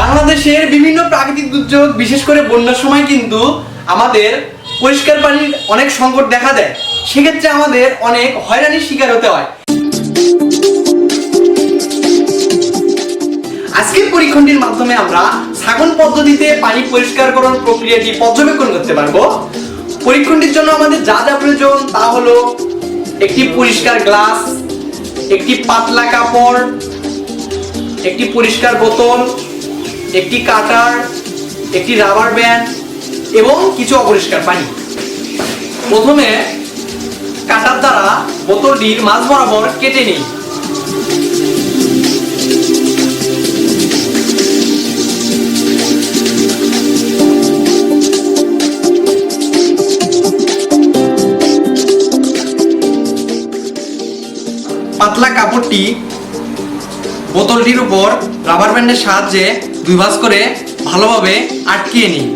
বাংলাদেশের বিভিন্ন প্রাকৃতিক দুর্যোগ, বিশেষ করে বন্যার সময় কিন্তু আমাদের পরিষ্কার পানির অনেক সংকট দেখা দেয়। সেক্ষেত্রে আমাদের অনেক হয়রানির শিকার হতে হয়। আজকের পরীক্ষণটির মাধ্যমে আমরা ছাগন পদ্ধতিতে পানি পরিষ্কার করার প্রক্রিয়াটি পর্যবেক্ষণ করতে পারব। পরীক্ষণটির জন্য আমাদের যা যা প্রয়োজন তা হলো একটি পরিষ্কার গ্লাস, একটি পাতলা কাপড়, একটি পরিষ্কার বোতল একটি কাটার একটি রাবার ব্যান্ড এবং কিছু অপরিষ্কার পানি। প্রথমে কাটার দ্বারা বোতলটির মাঝ বরাবর কেটে নিই পাতলা কাপড়টি বোতলটির উপর রাবার ব্যান্ডের সাহায্যে দুই ভাঁজ করে ভালোভাবে আটকিয়ে নিই।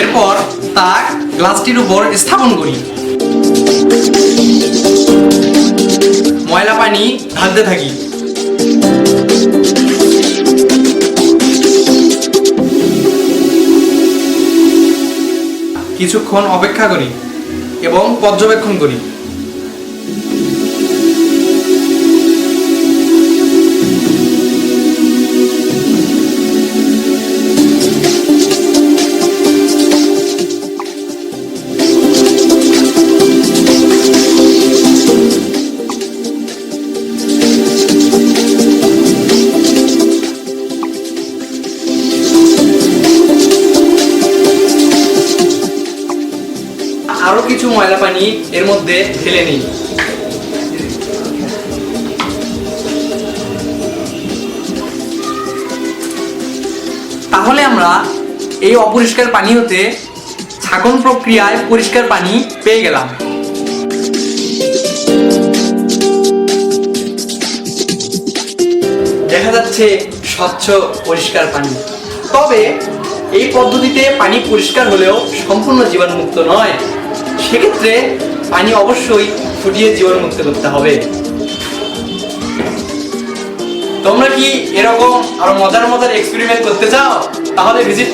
এরপর তা গ্লাসটির উপর স্থাপন করি। ময়লা পানি ঢালতে থাকি। কিছুক্ষণ অপেক্ষা করি এবং পর্যবেক্ষণ করি। আরও কিছু ময়লা পানি এর মধ্যে ঢেলে নিই। তাহলে আমরা এই অপরিষ্কার পানি হতে ছাকন প্রক্রিয়ায় পরিষ্কার পানি পেয়ে গেলাম। দেখা যাচ্ছে স্বচ্ছ, পরিষ্কার পানি। তবে এই পদ্ধতিতে পানি পরিষ্কার হলেও সম্পূর্ণ জীবাণুমুক্ত নয়। সেক্ষেত্রে পানি অবশ্যই ফুটিয়ে জীবাণুমুক্ত করতে হবে। তোমরা কি এরকম আরও মজার মজার এক্সপেরিমেন্ট করতে চাও? তাহলে ভিজিট